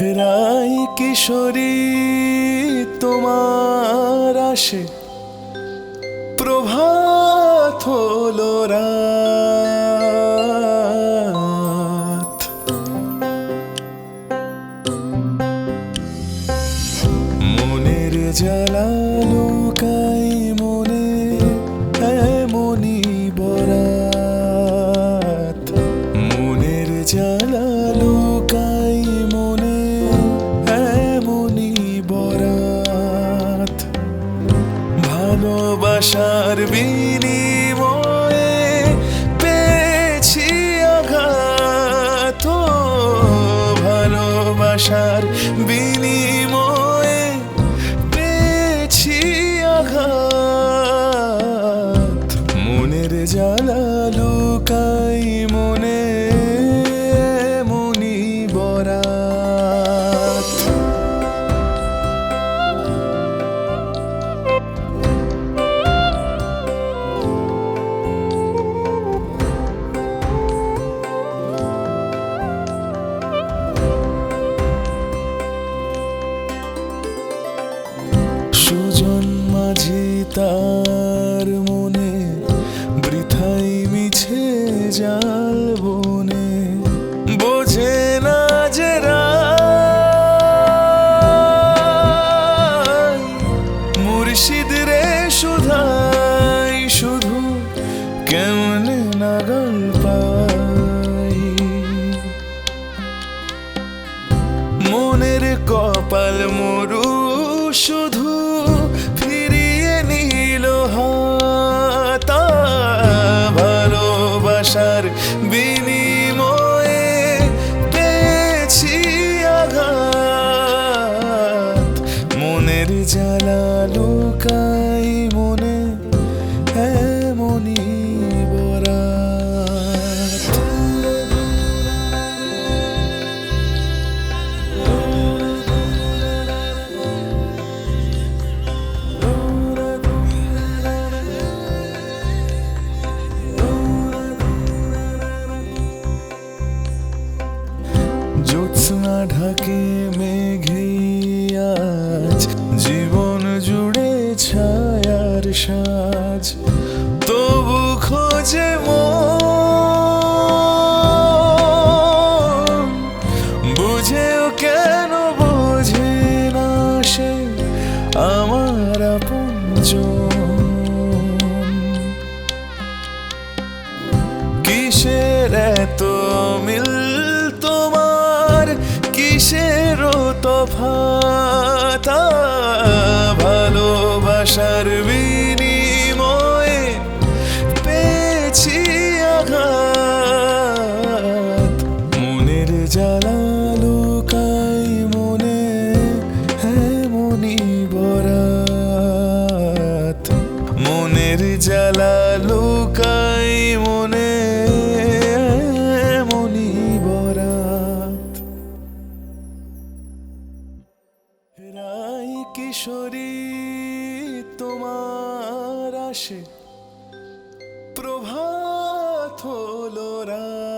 রাই কিশোরী তোমার আসে। প্রভাত হলো মনের জ্বালা লোকাই মনে এমনই বরাত। মনের জ্বালা ভালোবাসার বিনিময়ে পেয়েছি আঘাত। ভালোবাসার বিনিময়ে তার মনে, বৃথাই মিছে জাল বনে। বোঝে না যে মুর্শিদ রে সুধাই শুধু কেমনে নাগাল পাই। মনের কপাল মনের জ্বালা লোকাই মনে এমনই বরাত জ্যোৎস্না ঢাকে মেঘে সাজ, তবু খোঁজে বুঝেও কেন বোঝে না সে আমার কিসের এত মিল তোমার? কিসের তফাত? ভালোবাসার বিনিময়ে পেয়েছি আঘাত। মনের জ্বালা লোকাই মনে এমনই বরাত। মনের জ্বালা লোকাই মনে এমনই বরাত। রাই কিশোরী আসে। প্রভাত হলো রা